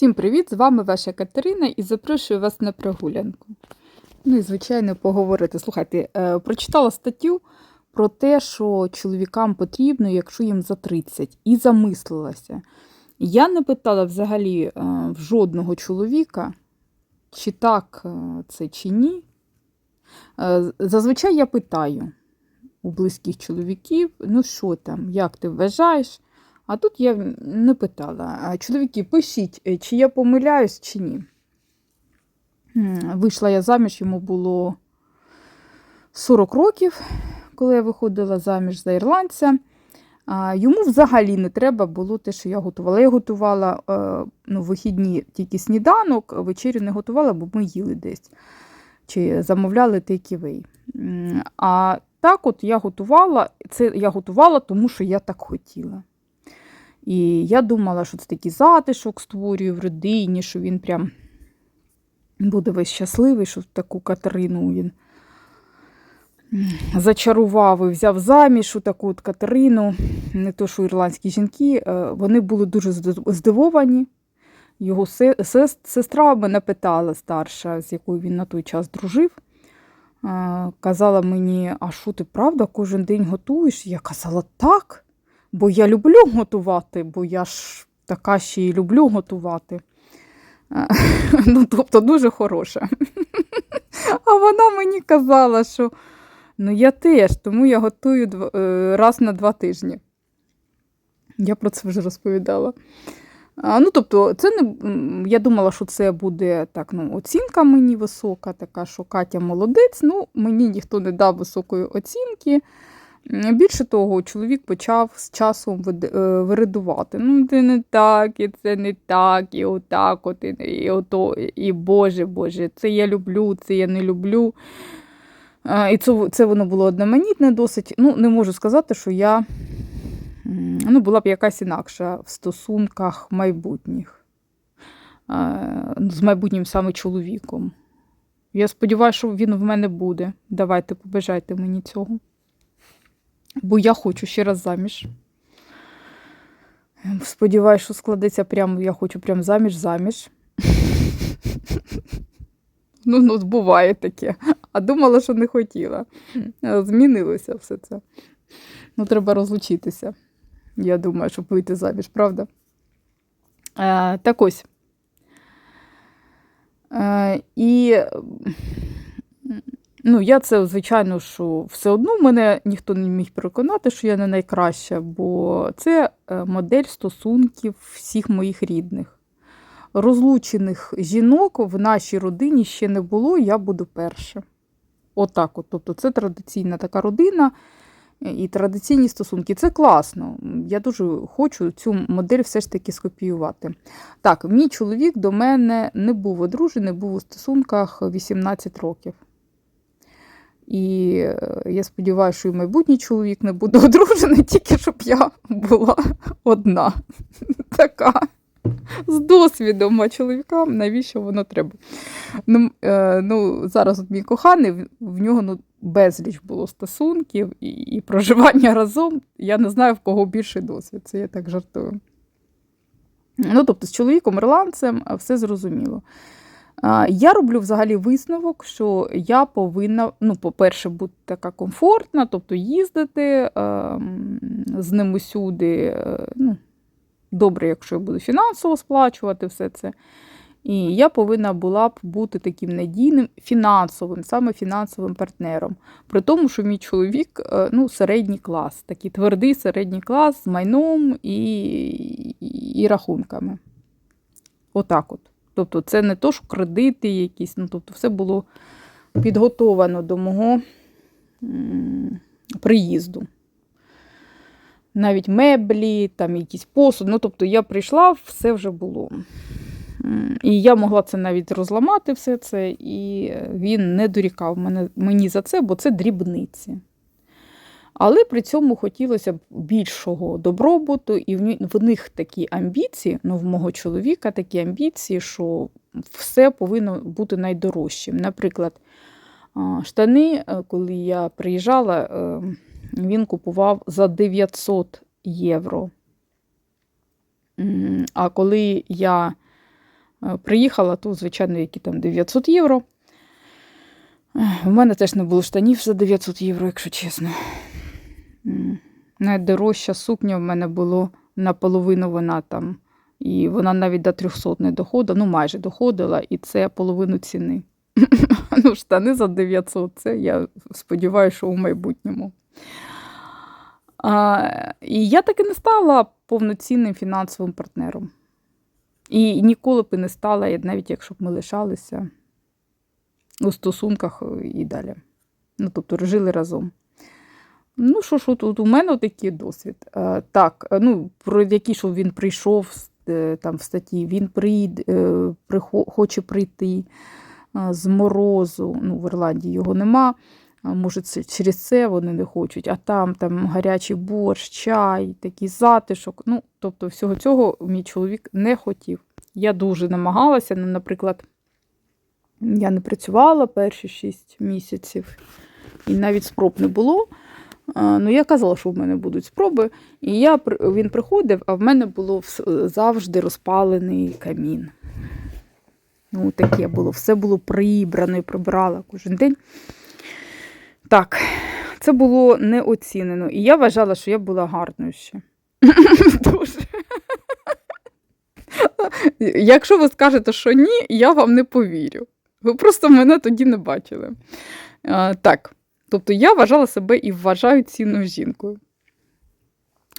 Всім привіт! З вами ваша Катерина і запрошую вас на прогулянку. Ну і, звичайно, поговорити. Слухайте, е, прочитала статтю про те, що чоловікам потрібно, якщо їм за 30, і замислилася. Я не питала взагалі е, в жодного чоловіка, чи так е, це, чи ні. Е, Зазвичай я питаю у близьких чоловіків, ну що там, як ти вважаєш? А тут я не питала. Чоловіки, пишіть, е, чи я помиляюсь, чи ні. Вийшла я заміж, йому було 40 років, коли я виходила заміж за ірландця. Йому взагалі не треба було те, що я готувала. Я готувала е, ну, вихідні тільки сніданок, вечерю не готувала, бо ми їли десь. Чи замовляли тейківей. А так от я готувала, це я готувала, тому що я так хотіла. І я думала, що це такий затишок створює в родині, що він прям буде весь щасливий, що таку Катерину він зачарував і взяв заміж у таку от Катерину. Не то, що ірландські жінки, е, вони були дуже здивовані. Його сестра мене питала старша, з якою він на той час дружив. е, Казала мені, а що ти правда кожен день готуєш? Я казала, так. Бо я люблю готувати, бо я ж така ще й люблю готувати. Е, Ну, тобто дуже хороша. А вона мені казала, що ну я теж, тому я готую е, раз на два тижні. Я про це вже розповідала. Ну, тобто, це не, я думала, що це буде так, ну, оцінка мені висока, така, що Катя молодець. Ну, мені ніхто не дав високої оцінки. Більше того, чоловік почав з часом е, виридувати. Ну, це не так, і це не так, і отак, от, і, ото, і Боже, Боже, це я люблю, це я не люблю. І це, це воно було одноманітне досить. Ну, не можу сказати, що я ну, була б якась інакша в стосунках майбутніх. Е, З майбутнім саме чоловіком. Я сподіваюся, що він в мене буде. Давайте побажайте мені цього. Бо я хочу ще раз заміж. Сподіваюсь, що складеться прямо, я хочу прям заміж заміж. Ну, ну, буває таке. А думала, що не хотіла. Е, Змінилося все це. Ну, треба розлучитися. Я думаю, щоб вийти заміж, правда? Е, так ось. Е, і Ну, я це, звичайно, що все одно мене ніхто не міг переконати, що я не найкраща, бо це е, модель стосунків всіх моїх рідних. Розлучених жінок в нашій родині ще не було, я буду перша. Отак от. Тобто це традиційна така родина е, і традиційні стосунки. Це класно. Я дуже хочу цю модель все ж таки скопіювати. Так, мій чоловік до мене не був одружений, був у стосунках 18 років. І е, я сподіваюся, що і майбутній чоловік не буде одружений, тільки щоб я була одна. Така. З досвідом, а чоловікам навіщо воно треба? Ну, е, ну, зараз от мій коханий, в- нього ну, безліч було стосунків і, і проживання разом. Я не знаю, в кого більший досвід. Це я так жартую. Ну, тобто, з чоловіком ірландцем все зрозуміло. Я роблю взагалі висновок, що я повинна, ну, по-перше, бути така комфортна, тобто їздити ем, з ним усюди. е, Ну, добре, якщо я буду фінансово сплачувати все це. І я повинна була б бути таким надійним фінансовим, саме фінансовим партнером. При тому, що мій чоловік е, ну, середній клас, такий твердий середній клас з майном і, і, і рахунками. Отак от. Тобто, це не то, що кредити якісь, ну, тобто, все було підготовано до мого приїзду. Навіть меблі, там якийсь посуд. Ну, тобто, я прийшла, все вже було. І я могла це навіть розламати все це, і він не дорікав мені за це, бо це дрібниці. Але при цьому хотілося б більшого добробуту, і в них такі амбіції, ну, в мого чоловіка такі амбіції, що все повинно бути найдорожчим. Наприклад, штани, е, коли я приїжджала, е, він купував за 900 євро. А коли я Е, Приїхала, то, звичайно, які там 900 євро. У мене теж не було штанів за 900 євро, якщо чесно. Найдорожча сукня в мене було наполовину вона там. І вона навіть до 300 не доходила, ну майже доходила, і це половину ціни. ну, штани за 900, це я сподіваюся, що у майбутньому. А, і я таки не стала повноцінним фінансовим партнером. І ніколи б і не стала, навіть якщо б ми лишалися у стосунках е, і далі. Ну, тобто жили разом. Ну, що ж, тут у мене такий досвід. Е, так, е, ну, про який що він прийшов е, там в статті, він прихо, хоче прийти з морозу. Ну, в Ірландії його нема. Може, це через це вони не хочуть, а там, там гарячий борщ, чай, такий затишок. Ну, тобто, всього цього мій чоловік не хотів. Я дуже намагалася. Ну, наприклад, я не працювала перші 6 місяців, і навіть спроб не було. Ну, я казала, що в мене будуть спроби. І я, він приходив, а в мене було завжди розпалений камін. Ну, таке було. Все було прибрано і прибрала кожен день. Так, це було неоцінено. І я вважала, що я була гарною ще. Дуже. Якщо ви скажете, що ні, я вам не повірю. Ви просто мене тоді не бачили. Так, тобто я вважала себе і вважаю цінною жінкою.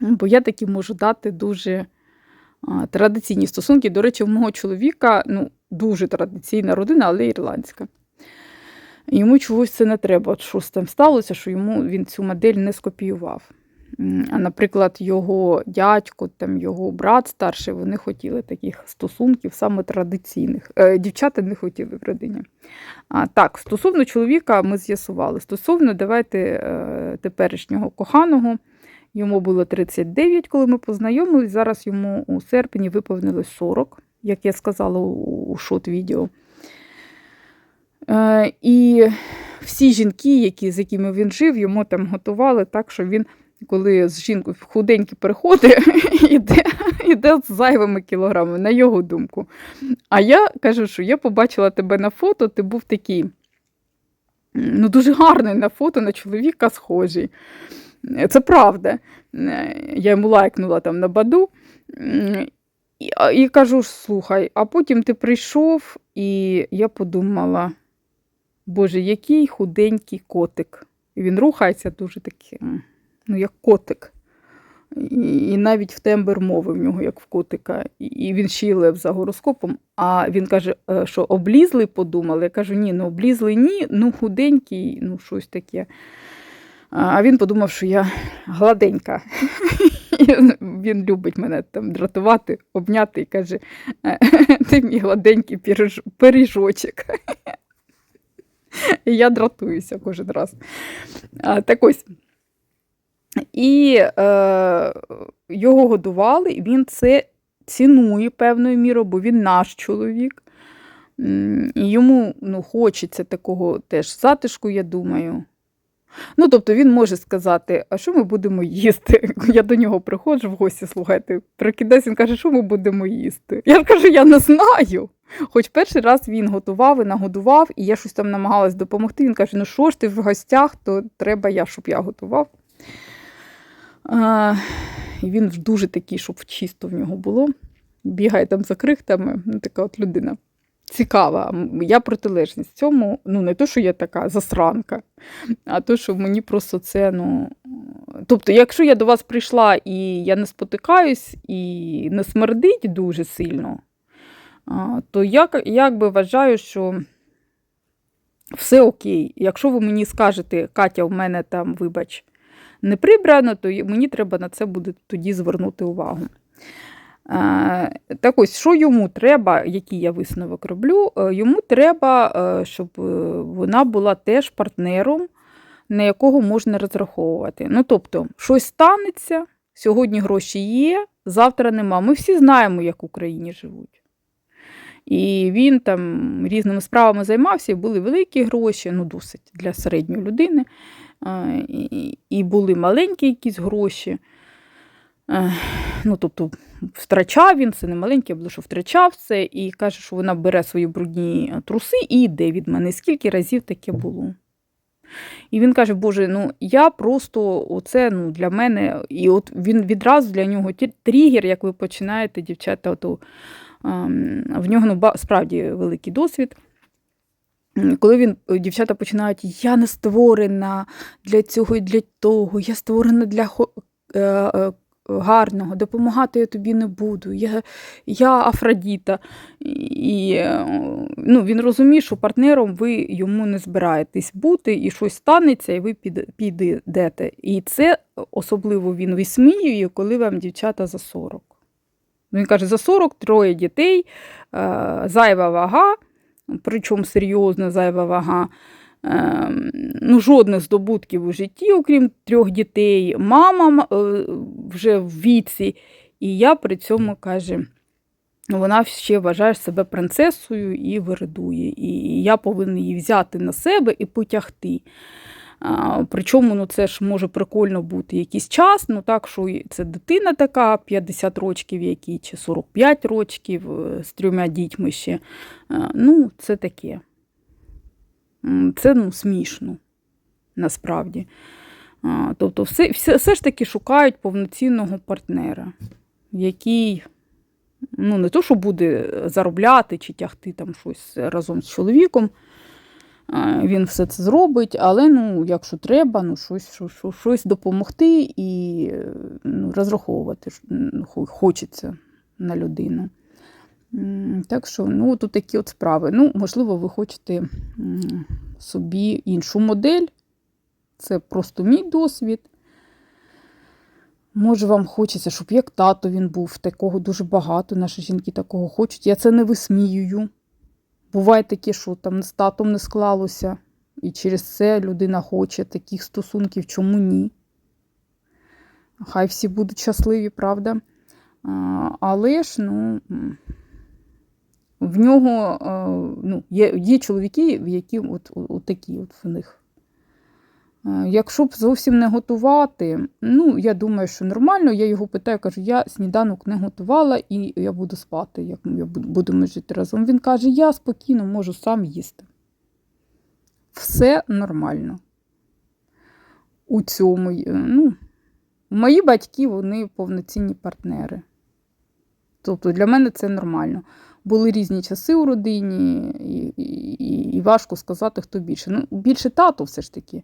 Бо я таки можу дати дуже традиційні стосунки. До речі, у мого чоловіка ну, дуже традиційна родина, але ірландська. Йому чогось це не треба. що щось там сталося, що йому він цю модель не скопіював. Наприклад, його дядько, там, його брат старший, вони хотіли таких стосунків саме традиційних. Е, дівчата не хотіли в родині. А, так, стосовно чоловіка ми з'ясували. Стосовно, давайте е, теперішнього коханого. Йому було 39, коли ми познайомились. Зараз йому у серпні виповнилось 40, як я сказала у, у шот-відео. Е, і всі жінки, які, з якими він жив, йому там готували так, що він, коли з жінкою худенький переходить, іде, іде з зайвими кілограмами, на його думку. А я кажу, що я побачила тебе на фото, ти був такий ну, дуже гарний на фото, на чоловіка схожий. Це правда. Я йому лайкнула там на баду. І, і кажу, слухай, а потім ти прийшов, і я подумала, боже, який худенький котик. І він рухається дуже такий, м, ну, як котик. І, навіть в тембр мови в нього, як в котика. І, він ще й лев за гороскопом. А він каже, е, що облізлий подумали. Я кажу, ні, ну облізлий ні, ну худенький, ну щось таке. А а він подумав, що я гладенька. Він любить мене там дратувати, обняти і каже: «Е, ти мій гладенький пиріжочок. І я дратуюся кожен раз. Так ось. І е, його годували, і він це цінує певною мірою, бо він наш чоловік. І йому ну, хочеться такого теж затишку, я думаю. Ну, тобто він може сказати, а що ми будемо їсти? Я до нього приходжу в гості, слухайте, прикидаюся, він каже, що ми будемо їсти. Я кажу, я не знаю. Хоч перший раз він готував і нагодував, і я щось там намагалась допомогти. Він каже: ну що ж ти в гостях, то треба я, щоб я готував. А, і він дуже такий, щоб чисто в нього було. Бігає там за крихтами, ну, така от людина. Цікава. Я протилежність цьому, ну не то, що я така засранка, а то, що мені просто це, ну. Тобто, якщо я до вас прийшла і я не спотикаюсь і не смердить дуже сильно, то я якби вважаю, що все окей. Якщо ви мені скажете, Катя, в мене там, вибач, не прибрано, то мені треба на це буде тоді звернути увагу. Е, Так ось, що йому треба, який я висновок роблю? Е, Йому треба, е, щоб вона була теж партнером, на якого можна розраховувати. Ну, тобто, щось станеться, сьогодні гроші є, завтра нема. Ми всі знаємо, як в Україні живуть. І він там різними справами займався, і були великі гроші, ну досить для середньої людини. Е, І, були маленькі якісь гроші. Е, Ну, тобто втрачав він, це не маленьке, було, що втрачав це, і каже, що вона бере свої брудні труси і йде від мене. Скільки разів таке було? І він каже, Боже, ну я просто оце ну, для мене, і от він відразу для нього тригер, як ви починаєте, дівчата, ото, ем, в нього ну, справді великий досвід. Коли він, дівчата починають, я не створена для цього і для того, я створена для е, е, гарного, допомагати я тобі не буду. Я, я Афродіта. І е, ну, він розуміє, що партнером ви йому не збираєтесь бути, і щось станеться, і ви піде- підете. І це особливо він висміює, коли вам дівчата за 40. Ну, Він каже, за 40 троє дітей, е, зайва вага, причому серйозна зайва вага. Ем, ну, жодних здобутків у житті, окрім трьох дітей, мама е, вже в віці, і я при цьому каже, вона ще вважає себе принцесою і виридує. І я повинна її взяти на себе і потягти. Причому ну, це ж може прикольно бути якийсь час, ну так, що це дитина така, 50 років, якій, чи 45 років е, з трьома дітьми ще. Ну, це таке. Це ну, смішно, насправді. Тобто, все, все, все ж таки шукають повноцінного партнера, який ну, не то, що буде заробляти чи тягти там щось разом з чоловіком. Він все це зробить, але ну, якщо треба, ну, щось, щось, щось- допомогти і ну, розраховувати хочеться на людину. Так що, ну, тут такі от справи. Ну, можливо, ви хочете собі іншу модель. Це просто мій досвід. Може, вам хочеться, щоб як тато він був, такого дуже багато. Наші жінки такого хочуть. Я це не висміюю. Буває таке, що там з татом не склалося, і через це людина хоче таких стосунків, чому ні? Хай всі будуть щасливі, правда? Але ж, ну, в нього е, ну, є, є чоловіки, в які от, от, от такі от в них. Е, Якщо б зовсім не готувати, ну, я думаю, що нормально. Я його питаю, кажу, я сніданок не готувала і я буду спати, як ми будемо жити разом. Він каже, я спокійно можу сам їсти. Все нормально. У цьому, е, ну, мої батьки, вони повноцінні партнери. Тобто для мене це нормально. Були різні часи у родині, і, і, і важко сказати, хто більше. Ну, більше тато все ж таки.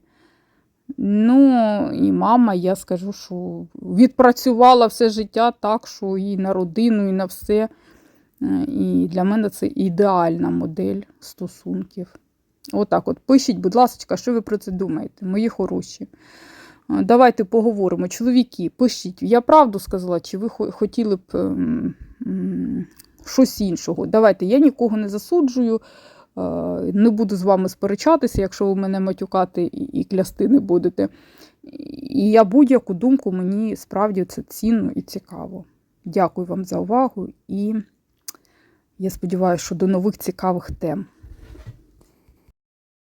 Ну, і мама, я скажу, що відпрацювала все життя так, що і на родину, і на все. Е, І для мене це ідеальна модель стосунків. Отак от. Пишіть, будь ласка, що ви про це думаєте, мої хороші. Е, Давайте поговоримо. Чоловіки, пишіть. Я правду сказала, чи ви хотіли б ем, щось іншого? Давайте, я нікого не засуджую. Е, Не буду з вами сперечатися, якщо ви мене матюкати і клясти не будете. І я будь-яку думку мені справді це цінно і цікаво. Дякую вам за увагу і я сподіваюся, що до нових цікавих тем.